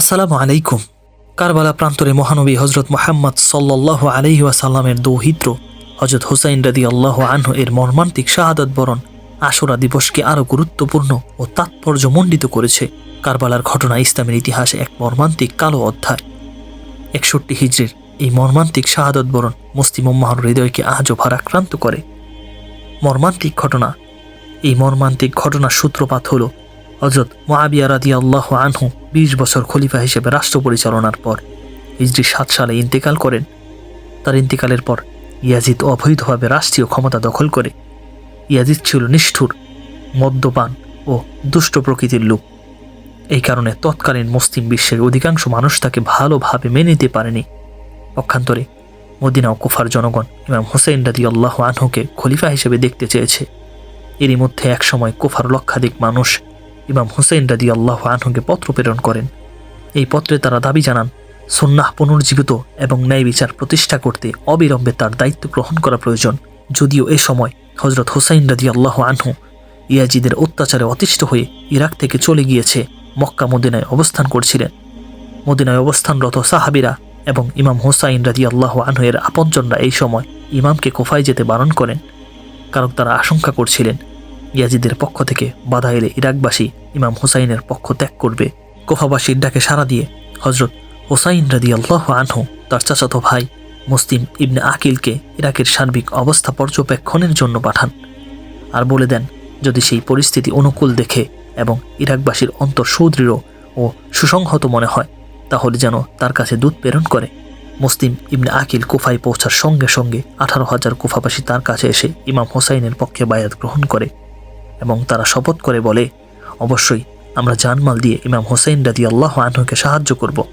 আসসালামু আলাইকুম। কারবালা প্রান্তরে মহানবী হজরত মোহাম্মদ সাল্লাহ আলহি ওয়াসাল্লামের দৌহিত্র হজরত হুসাইন রাদি আল্লাহ আনহু এর মর্মান্তিক শাহাদত বরণ আশুরা দিবসকে আরও গুরুত্বপূর্ণ ও তাৎপর্যমণ্ডিত করেছে কারবালার ঘটনা ইসলামের ইতিহাসে এক মর্মান্তিক কালো অধ্যায়। একষট্টি হিজড়ির এই মর্মান্তিক শাহাদত বরণ মুসলিম উম্মাহর হৃদয়কে আজও ভারাক্রান্ত করে। মর্মান্তিক ঘটনা, এই মর্মান্তিক ঘটনার সূত্রপাত হল হজরত মোয়াবিয়া রাদি আল্লাহ আনহু বিশ বছর খলিফা হিসেবে রাষ্ট্র পরিচালনার পর হিজড়ি সাত সালে ইন্তেকাল করেন। তার ইন্তেকালের পর ইয়াজিদ অবৈধভাবে রাষ্ট্রীয় ক্ষমতা দখল করে। ইয়াজিদ ছিল নিষ্ঠুর, মদ্যপান ও দুষ্ট প্রকৃতির লোক। এই কারণে তৎকালীন মুসলিম বিশ্বের অধিকাংশ মানুষ তাকে ভালোভাবে মেনে নিতে পারেনি। পক্ষান্তরে মদিনা ও কুফার জনগণ ইমাম হুসেন রাদি আল্লাহ আনহুকে খলিফা হিসেবে দেখতে চেয়েছে। এরই মধ্যে একসময় কুফার লক্ষাধিক মানুষ ইমাম হুসেন রাদি আল্লাহ আনহুকে পত্র প্রেরণ করেন। এই পত্রে তারা দাবি জানান, সুন্নাহ পুনর্জীবিত এবং ন্যায় বিচার প্রতিষ্ঠা করতে অবিলম্বে তার দায়িত্ব গ্রহণ করা প্রয়োজন। যদিও এ সময় হজরত হুসাইন রাদি আল্লাহ আনহু ইয়াজিদের অত্যাচারে অতিষ্ঠ হয়ে ইরাক থেকে চলে গিয়েছে, মক্কা মদিনায় অবস্থান করছিলেন। মদিনায় অবস্থানরত সাহাবিরা এবং ইমাম হুসাইন রাজি আল্লাহ আনহু এর আপনজনরা এই সময় ইমামকে কোফায় যেতে বারণ করেন, কারণ তারা আশঙ্কা করছিলেন ইয়াজিদের পক্ষ থেকে বাধা এলে ইরাকবাসী ইমাম হুসাইনের পক্ষ ত্যাগ করবে। কোফাবাসীর ডাকে সাড়া দিয়ে হজরত হোসাইন রাদি আল্লাহ আনহু, তার চাচাতো ভাই মুসলিম ইবনে আকিলকে ইরাকের সার্বিক অবস্থা পর্যবেক্ষণের জন্য পাঠান আর বলে দেন, যদি সেই পরিস্থিতি অনুকূল দেখে এবং ইরাকবাসীর অন্তর সুদৃঢ় ও সুসংহত মনে হয়, তাহলে যেন তার কাছে দুধ প্রেরণ করে। মুসলিম ইবনে আকিল কুফায় পৌঁছার সঙ্গে সঙ্গে আঠারো হাজার কুফাবাসী তার কাছে এসে ইমাম হোসাইনের পক্ষে বায়াত গ্রহণ করে। এবং তারা শপথ করে বলে, অবশ্যই আমরা জানমাল দিয়ে ইমাম হোসেন রাদি আল্লাহ আনহুকে সাহায্য করব।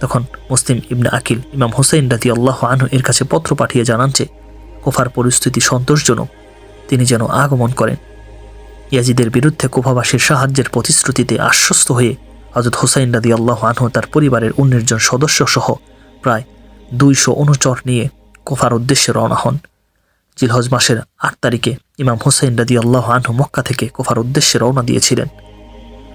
তখন মুসলিম ইবনে আকিল ইমাম হোসেন রাদি আল্লাহ আনহু এর কাছে পত্র পাঠিয়ে জানান যে, কোফার পরিস্থিতি সন্তোষজনক। তিনি যেন আগমন করেন। ইয়াজিদের বিরুদ্ধে কোফাবাসীর সাহায্যের প্রতিশ্রুতিতে আশ্বস্ত হয়ে হজরত হোসাইন রাদি আল্লাহ আনহু তার পরিবারের উনিশ জন সদস্য সহ প্রায় দুইশো অনুচর নিয়ে কোফার উদ্দেশ্যে রওনা হন। জিলহজ মাসের আট তারিখে ইমাম হোসেন রাদি আল্লাহ আনহু মক্কা থেকে কোফার উদ্দেশ্যে রওনা দিয়েছিলেন।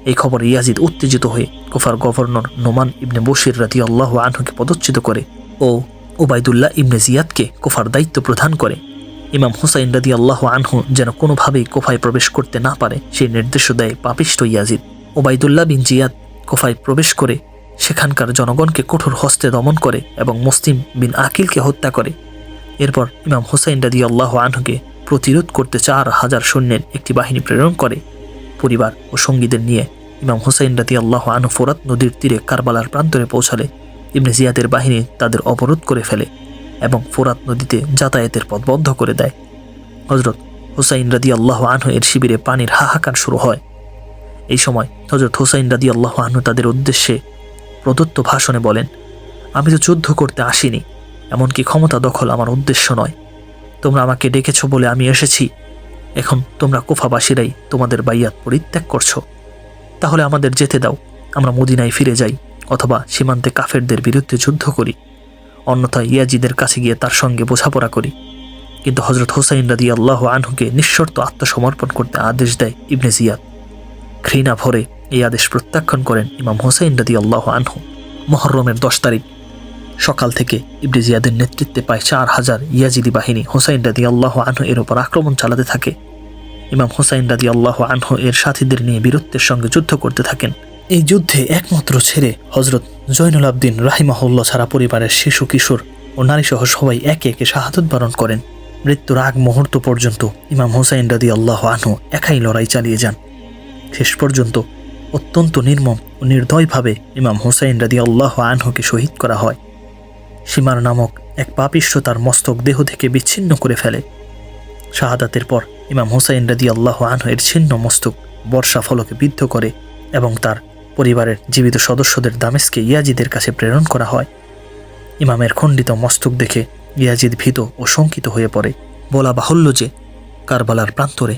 এই খবর ইয়াজিদ উত্তেজিত হয়ে কোফার গভর্নর নোমান ইবনে বশির রাদি আল্লাহ আনহুকে পদচ্যুত করে ও ওবায়দুল্লাহ ইবনে জিয়াদকে কোফার দায়িত্ব প্রদান করে। ইমাম হুসাইন রাদি আল্লাহ আনহু যেন কোনোভাবেই কোফায় প্রবেশ করতে না পারে, সেই নির্দেশ দেয় পাপিষ্ট ইয়াজিদ। ওবায়দুল্লাহ বিন জিয়াদ কোফায় প্রবেশ করে সেখানকার জনগণকে কঠোর হস্তে দমন করে এবং মুসলিম বিন আকিলকে হত্যা করে। এরপর ইমাম হুসাইন রাদি আল্লাহ আনহুকে প্রতিরোধ করতে চার হাজার সৈন্যের একটি বাহিনী প্রেরণ করে। পরিবার ও সঙ্গীদের নিয়ে ইমাম হুসাইন রাদি আল্লাহ আনহু ফোরাত নদীর তীরে কারবালার প্রান্তরে পৌঁছালে ইবনে জিয়াদের বাহিনী তাদের অবরোধ করে ফেলে এবং ফোরাত নদীতে যাতায়াতের পথ বন্ধ করে দেয়। হজরত হুসাইন রাদি আল্লাহ আনহু এর শিবিরে পানির হাহাকার শুরু হয়। এই সময় হজরত হুসাইন রাদি আল্লাহ আনহু তাদের উদ্দেশ্যে প্রদত্ত ভাষণে বলেন, আমি তো যুদ্ধ করতে আসিনি এমনকি ক্ষমতা দখল আমার উদ্দেশ্য নয়। তোমরা আমাকে ডেকেছ বলে আমি এসেছি। এখন তোমরা কোফাবাসীরাই তোমাদের বাইয়াত পরিত্যাগ করছ। তাহলে আমাদের যেতে দাও। আমরা মদিনায় ফিরে যাই, অথবা সীমান্তে কাফেরদের বিরুদ্ধে যুদ্ধ করি। অন্যথায় ইয়াজিদের কাছে গিয়ে তার সঙ্গে বোঝাপড়া করি। কিন্তু হজরত হোসাইন রাদি আল্লাহ আনহুকে নিঃশর্ত আত্মসমর্পণ করতে আদেশ দেয় ইবনে জিয়াদ। ঘৃণা ভরে এই আদেশ প্রত্যাখ্যান করেন ইমাম হোসাইন রাদি আল্লাহ আনহু। মহরমের দশ তারিখ সকাল থেকে ইবনে জিয়াদের নেতৃত্বে প্রায় চার হাজার ইয়াজিদি বাহিনী হোসাইন রাদি আল্লাহ আনহু এর ওপর আক্রমণ চালাতে থাকে। ইমাম হোসাইন রাদি আল্লাহ আনহু এর সাথীদের নিয়ে বীরত্বের সঙ্গে যুদ্ধ করতে থাকেন। এই যুদ্ধে একমাত্র ছেড়ে হজরত জৈনুল আবদিন রাহিমাহুল্লাহ ছাড়া পরিবারের শিশু, কিশোর ও নারীসহ সবাই একে একে শাহাদত বরণ করেন। মৃত্যুর আগ মুহূর্ত পর্যন্ত ইমাম হোসাইন রাদি আল্লাহ আনহু একাই লড়াই চালিয়ে যান। শেষ পর্যন্ত অত্যন্ত নির্মম ও নির্দয়ভাবে ইমাম হোসাইন রাদি আল্লাহ আনহুকে শহীদ করা হয়। সীমার নামক এক পাপিষ্য তার মস্তক দেহ থেকে বিচ্ছিন্ন করে ফেলে। শাহাদাতের পর ইমাম হুসাইন রাদি আল্লাহ আনহু এর ছিন্ন মস্তক বর্ষা ফলকে বিদ্ধ করে এবং তার পরিবারের জীবিত সদস্যদের দামেস্কে ইয়াজিদের কাছে প্রেরণ করা হয়। ইমামের খণ্ডিত মস্তক দেখে ইয়াজিদ ভীত ও শঙ্কিত হয়ে পড়ে। বলা বাহুল্য যে কারবালার প্রান্তরে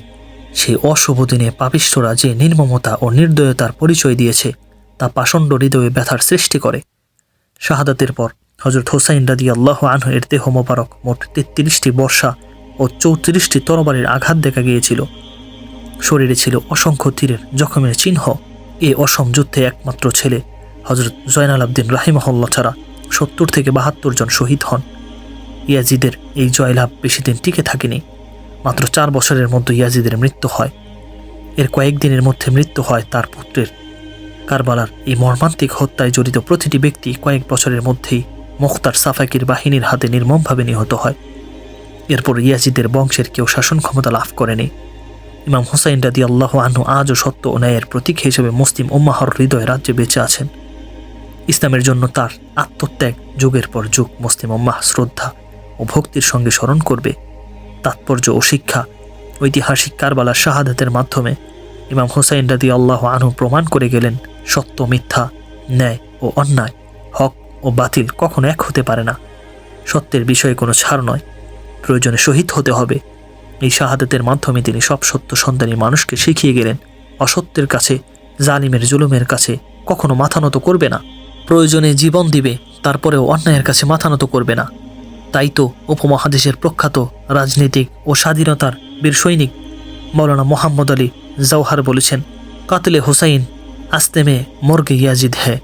সেই অশুভ দিনে পাপিষ্ঠরা যে নির্মমতা ও নির্দয়তার পরিচয় দিয়েছে, তা পাষণ্ড হৃদয়ে ব্যথার সৃষ্টি করে। শাহাদাতের পর হজরত হোসাইন রাদি আল্লাহ আনহ এর দেহ মোবারক মোট তেত্রিশটি বর্ষা ও চৌত্রিশটি তরবারির আঘাত দেখা গিয়েছিল। শরীরে ছিল অসংখ্য তীরের জখমের চিহ্ন। এ অসম যুদ্ধে একমাত্র ছেলে হজরত জয়নাল আবদিন রাহিমহল্লা ছাড়া সত্তর থেকে বাহাত্তর জন শহীদ হন। ইয়াজিদের এই জয়লাভ বেশি দিন টিকে থাকেনি। মাত্র চার বছরের মধ্যে ইয়াজিদের মৃত্যু হয়। এর কয়েকদিনের মধ্যে মৃত্যু হয় তার পুত্রের। কারবালার এই মর্মান্তিক হত্যায় জড়িত প্রতিটি ব্যক্তি কয়েক বছরের মধ্যেই মুখতার সাফাকির বাহিনীর হাতে নির্মমভাবে নিহত হয়। এরপর ইয়াজিদের বংশের কেউ শাসন ক্ষমতা লাভ করেনি। ইমাম হুসাইন রাদি আল্লাহ আনহু আজও সত্য ও ন্যায়ের প্রতীক হিসেবে মুসলিম উম্মাহর হৃদয় রাজ্যে বেঁচে আছেন। ইসলামের জন্য তার আত্মত্যাগ যুগের পর যুগ মুসলিম উম্মাহ শ্রদ্ধা ও ভক্তির সঙ্গে স্মরণ করবে। তাৎপর্য ও শিক্ষা, ঐতিহাসিক কারবালার শাহাদাতের মাধ্যমে ইমাম হুসাইন রাদি আল্লাহ আনহু প্রমাণ করে গেলেন সত্য মিথ্যা, ন্যায় ও অন্যায়, হক ও বাতিল কখনো এক হতে পারে না। সত্যের বিষয়ে কোনো ছাড় নয়। প্রয়োজনে শহীদ হতে হবে। এই শাহাদাতের মাধ্যমে তিনি সব সত্য সন্তানী মানুষকে শিখিয়ে গেলেন। অসত্যের কাছে, জালিমের জুলুমের কাছে কখনো মাথা নত করবে না। প্রয়োজনে জীবন দিবে, তারপরেও অন্যায়ের কাছে মাথা নত করবে না। তাই তো উপমহাদেশের প্রখ্যাত রাজনীতিক ও স্বাধীনতার বীর সৈনিক মৌলানা মোহাম্মদ আলী জওহার বলেছেন, কাতলে হুসাইন, আস্তেমে মর্গে ইয়াজিদ হ্যায়।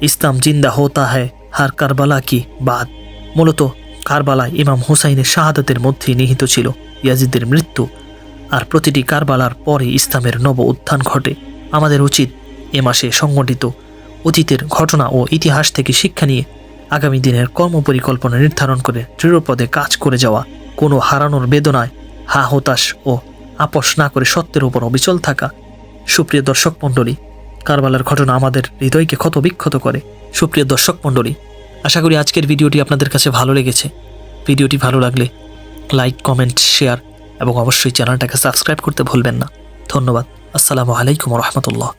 ইসলাম জিন্দা হোতা হ্যায় হার কারবালা কি বাদ। মূলত কারবালা ইমাম হুসাইনের শাহাদতের মধ্যে নিহিত ছিল ইয়াজিদের মৃত্যু আর প্রতিটি কারবালার পরে ইসলামের নব উত্থান ঘটে। আমাদের উচিত এ মাসে সংগঠিত অতীতের ঘটনা ও ইতিহাস থেকে শিক্ষা নিয়ে আগামী দিনের কর্মপরিকল্পনা নির্ধারণ করে দৃঢ়পদে কাজ করে যাওয়া। কোনো হারানোর বেদনায় হা হতাশ ও আপোষ না করে সত্যের উপর অবিচল থাকা। সুপ্রিয় দর্শক মণ্ডলী কারবালার ঘটনা আমাদের হৃদয়কে ক্ষত বিক্ষত করে। সুপ্রিয় দর্শক মণ্ডলী, আশা করি আজকের ভিডিওটি আপনাদের কাছে ভালো লেগেছে। ভিডিওটি ভালো লাগলে লাইক, কমেন্ট, শেয়ার এবং অবশ্যই চ্যানেলটাকে সাবস্ক্রাইব করতে ভুলবেন না। ধন্যবাদ। আসসালামু আলাইকুম রহমতুল্লাহ।